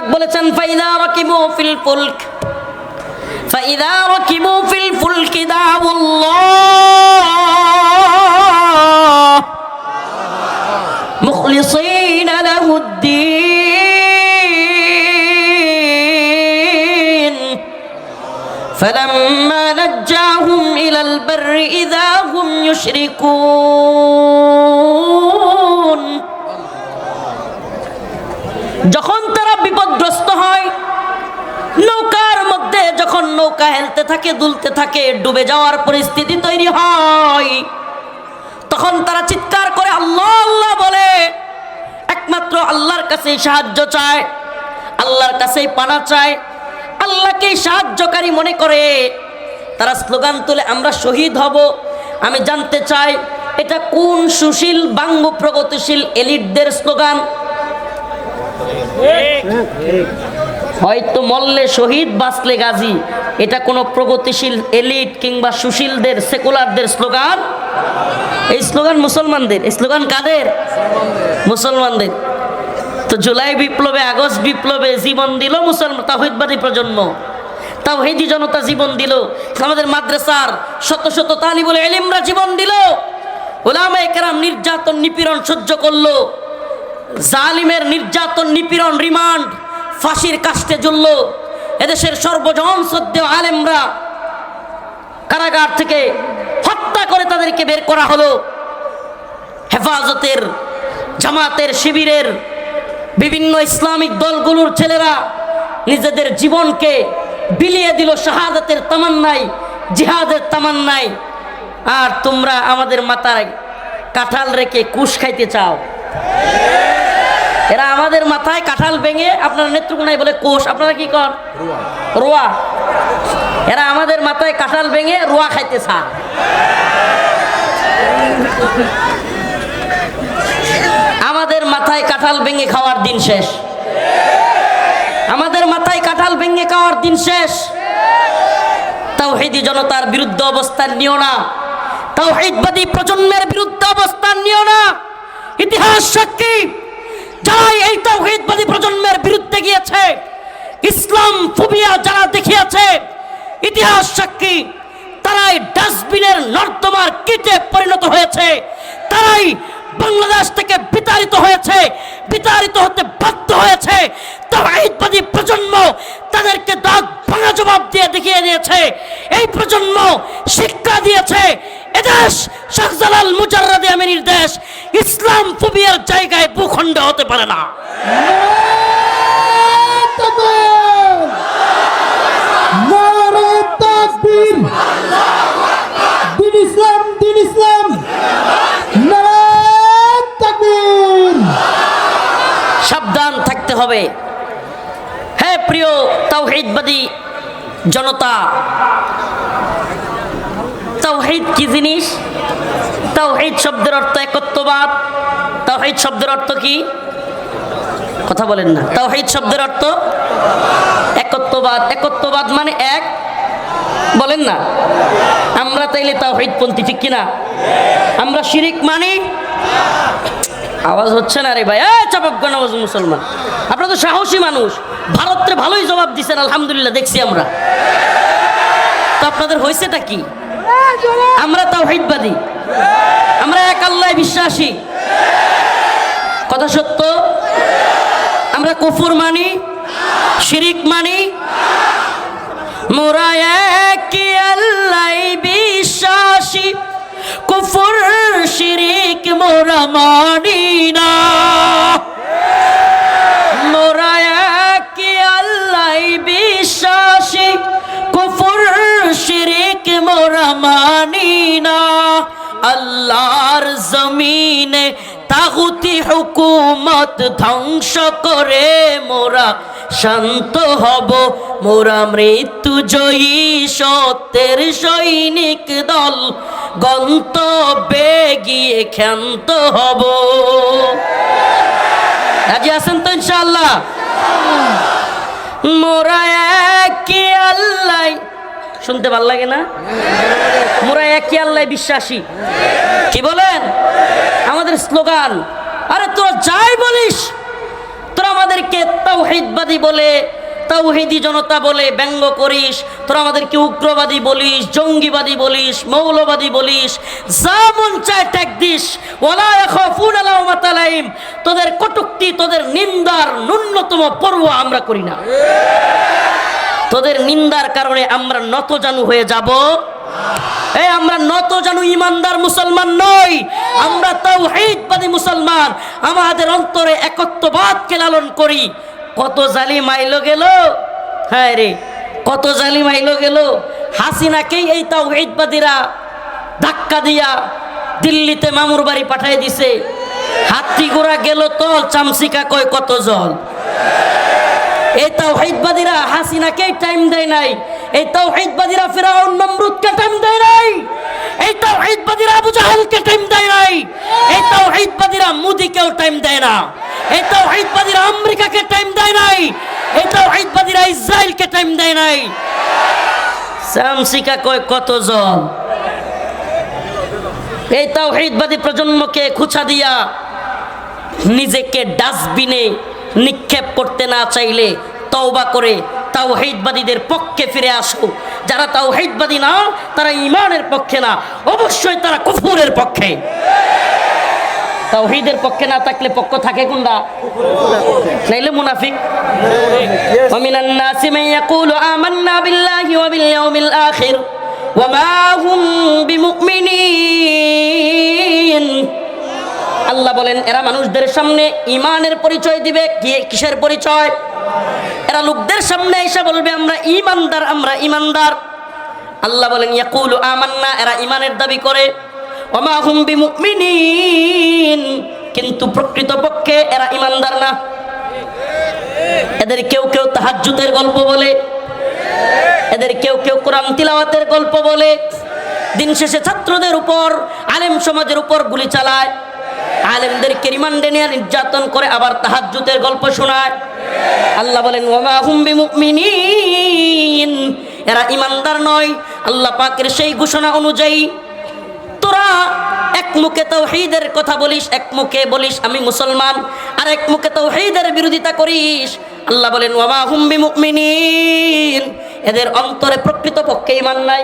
পাক বলেছেন ফাইদা রাকিবু ফিল ফুলক فإذا ركبوا في الفلك دعوا الله مخلصين له الدين فلما نجاهم إلى البر إذا هم يشركون যখন তারা বিপদগ্রস্ত হয় নৌকার মধ্যে যখন নৌকা হেলতে থাকে, দুলতে থাকে, ডুবে যাওয়ার পরিস্থিতি তৈরি হয়। তখন তারা চিৎকার করে, আল্লাহ আল্লাহ, বলে। একমাত্র আল্লাহর কাছেই সাহায্য চায়, আল্লাহর কাছেই পানা চায়, আল্লাহকেই সাহায্যকারী মনে করে। তারা স্লোগান তুলে, আমরা শহীদ হব। আমি জানতে চাই, এটা কোন সুশীল, বাঙ্গ, প্রগতিশীল এলিটদের স্লোগান? হয়তো মল্লে শহীদ, বাঁচলে গাজী। এটা কোনো প্রগতিশীল এলিট কিংবা সুশীলদের, সেকুলারদের স্লোগান? এই স্লোগান মুসলমানদের। এই স্লোগান কাদের? মুসলমানদের। তো জুলাই বিপ্লবে, আগস্ট বিপ্লবে জীবন দিল মুসলমান তাহিদবাদী প্রজন্ম। তাও তাওহিদি জনতা জীবন দিল। আমাদের মাদ্রাসার শত শত তালিবুল এলিমরা জীবন দিল। ওলামা একরাম নির্যাতন নিপীড়ন সহ্য করল। জালিমের নির্যাতন নিপীড়ন রিমান্ড। ফাঁসির কাস্টে জ্বলল। এদেশের সর্বজন শ্রদ্ধেয় আলেমরা কারাগার থেকে হত্যা করে তাদেরকে বের করা হলো। হেফাজতের, জামাতের, শিবিরের বিভিন্ন ইসলামিক দলগুলোর ছেলেরা নিজেদের জীবনকে বিলিয়ে দিল শাহাদাতের তামান্নাই জিহাদের তামান্নাই আর তোমরা আমাদের মাথায় কাঁঠাল রেখে কুশ খাইতে চাও। এরা আমাদের মাথায় কাঁঠাল ভেঙে আপনারা নেত্রকোনায় বলে কোষ। আপনারা কি কর রোয়া। এরা আমাদের মাথায় কাঁঠাল ভেঙে রোয়া খাইতে চান আমাদের মাথায় কাঁঠাল ভেঙে খাওয়ার দিন শেষ। আমাদের মাথায় কাঁঠাল ভেঙে খাওয়ার দিন শেষ। তাওহিদি জনতার বিরুদ্ধে অবস্থান নিও না। তাওহিদবাদী প্রজন্মের বিরুদ্ধে অবস্থান নিও না। ইতিহাস সাক্ষী। যারাই এই তাওহিদবাদী প্রজন্মের বিরুদ্ধে গিয়েছে। ইসলাম ফুবিয়া যারা দেখিয়েছে, ইতিহাস সাক্ষী, তারাই ডাস্টবিনের নর্দমার কিটে পরিণত হয়েছে। তারাই বাংলাদেশ থেকে বিতাড়িত হয়েছে, বিতাড়িত হতে বাধ্য হয়েছে। তাওহিদবাদী প্রজন্ম তাদেরকে দাঁত ভাঙা জবাব দিয়ে দেখিয়ে দিয়েছে। এই প্রজন্ম শিক্ষা দিয়েছে। এদেশ শাহজালাল মুজাররাদে আমিনীর দেশ ইসলাম ফুবিয়ার জায়গায় ভূখণ্ড হতে পারে না। সাবধান থাকতে হবে। হ্যাঁ প্রিয় তাওহিদবাদী জনতা, তাওহিদ কি জিনিস? তাওহিদ শব্দের অর্থ একত্ববাদ। তাওহিদ শব্দের অর্থ কি? কথা বলেন না। তাওহিদ শব্দের অর্থ একত্ববাদ। একত্ববাদ মানে এক। বলেন না। আমরা তাইলে তাওহিদপন্থী ঠিক কিনা? আমরা শিরিক মানে? আওয়াজ হচ্ছে না রে ভাই। কেন আওয়াজ মুসলমান। আপনারা তো সাহসী মানুষ। ভারতের ভালোই জবাব দিচ্ছেন আলহামদুলিল্লাহ, দেখছি আমরা। তো আপনাদের হয়েছেটা কি? আমরা তাও হিতবাদী আমরা এক আল্লাহ বিশ্বাসী। কথা সত্য? আমরা কুফুর মানি, শিরিক মানি। মোরা এক আল্লাহ বিশ্বাসী। কুফুর, শিরিক মোরা মানি না। মোরা এক আল্লাহ বিশ্বাসী। কুফুর, শিরিক মোরা মানি না। আল্লাহর জমিনে তাগুতি হুকুমত ধ্বংস করে মোরা শান্ত হব। মোরা মৃত্যু জয়ী সত্যের সৈনিক দল, গন্তব্যে গিয়ে ক্ষান্ত হব। রাজি আছেন তো ইনশাআল্লাহ? মোরা একই আল্লাহ। শুনতে ভালো লাগে না? মোরা একই আল্লাহ বিশ্বাসী। কি বলেন? আমাদের স্লোগান, আরে তোরা যাই বলিস। তোরা আমাদের আমাদেরকে তাওহিদবাদী বলে, তাওহিদি জনতা বলে ব্যঙ্গ করিস। তোরা আমাদেরকে উগ্রবাদী বলিস, জঙ্গিবাদী বলিস, মৌলবাদী বলিস। যা মন চায় ট্যাগ দিস। ওলা ইয়াখাফুন লাউমাতা লাইম। তোদের কটুক্তি, তোদের নিন্দার ন্যূনতম পরোয়া আমরা করি না। তোদের নিন্দার কারণে আমরা নতজানু হয়ে যাব। এই আমরা নত জানু ইমানদার মুসলমান নই। আমরা তাওহীদবাদী মুসলমান। আমাদের অন্তরে একত্ববাদকে লালন করি। কত জালিম আইলো গেল? হ্যাঁ রে, কত জালিম আইলো গেল? হাসিনাকেই এই তাওহীদবাদীরা ধাক্কা দিয়া দিল্লিতে মামুর বাড়ি পাঠিয়ে দিছে। হাতি ঘোড়া গেল তল, চামচিকা কয় কত জল? এই তাওহীদবাদীরা হাসিনাকেই টাইম দেয় নাই। এই তাওহীদবাদীরা ফিরাউন নমরুদকে টাইম দেয় নাই। এই তাওহীদবাদীরা আবু জাহেলকে টাইম দেয় নাই। এই তাওহীদবাদীরা মোদিকেও টাইম দেয় না। এই তাওহীদবাদীরা আমেরিকাকে টাইম দেয় নাই। এই তাওহীদবাদীরা ইসরায়েলকে টাইম দেয় নাই। সামসিকা কয় কত জন এই তাওহীদবাদী প্রজন্মকে খুঁচা দিয়া নিজেকে ডাস্টবিনে নিক্ষেপ করতে না চাইলে তওবা করে তাওহীদবাদীদের পক্ষে ফিরে আসো যারা তাওহীদবাদী না তারা ইমানের পক্ষে না অবশ্যই তারা কুফুরের পক্ষে তাওহীদের পক্ষে না থাকলে পক্ষ থাকে কোনটা নাইলে মুনাফিক ومن الناس من يقول آمنا بالله وباليوم الآخر وما هم بمؤمنين আল্লাহ বলেন, এরা মানুষদের সামনে ইমানের পরিচয় দিবে। কিসের পরিচয়? এরা লোকদের সামনে এসে বলবে, আমরা ইমানদার আমরা ইমানদার আল্লাহ বলেন, ইয়াকুলু আমান্না, এরা ইমানের দাবি করে। ওমা হুম বিমুমিনিন। কিন্তু প্রকৃতপক্ষে এরা ইমানদার না। এদের কেউ কেউ তাহাজ্জুদের গল্প বলে। এদের কেউ কেউ কোরআন তিলাওয়াতের গল্প বলে। দিন শেষে ছাত্রদের উপর, আলেম সমাজের উপর গুলি চালায়। আলেমদেরকে রিমান্ডে নিয়ে নির্যাতন করে আবার তাহাজ্জুদের গল্প শোনায়। আল্লাহ বলেন, ওমা হুম বিমুমিনিন। এরা ইমানদার নয়। আল্লাহ পাকের সেই ঘোষণা অনুযায়ী, তোরা এক মুখে তাওহীদের কথা বলিস, এক মুখে বলিস আমি মুসলমান, আর এক মুখে তাওহীদের বিরোধিতা করিস। আল্লাহ বলেন, ওমা হুম বিমুমিনিন। এদের অন্তরে প্রকৃত পক্ষে ইমান নাই।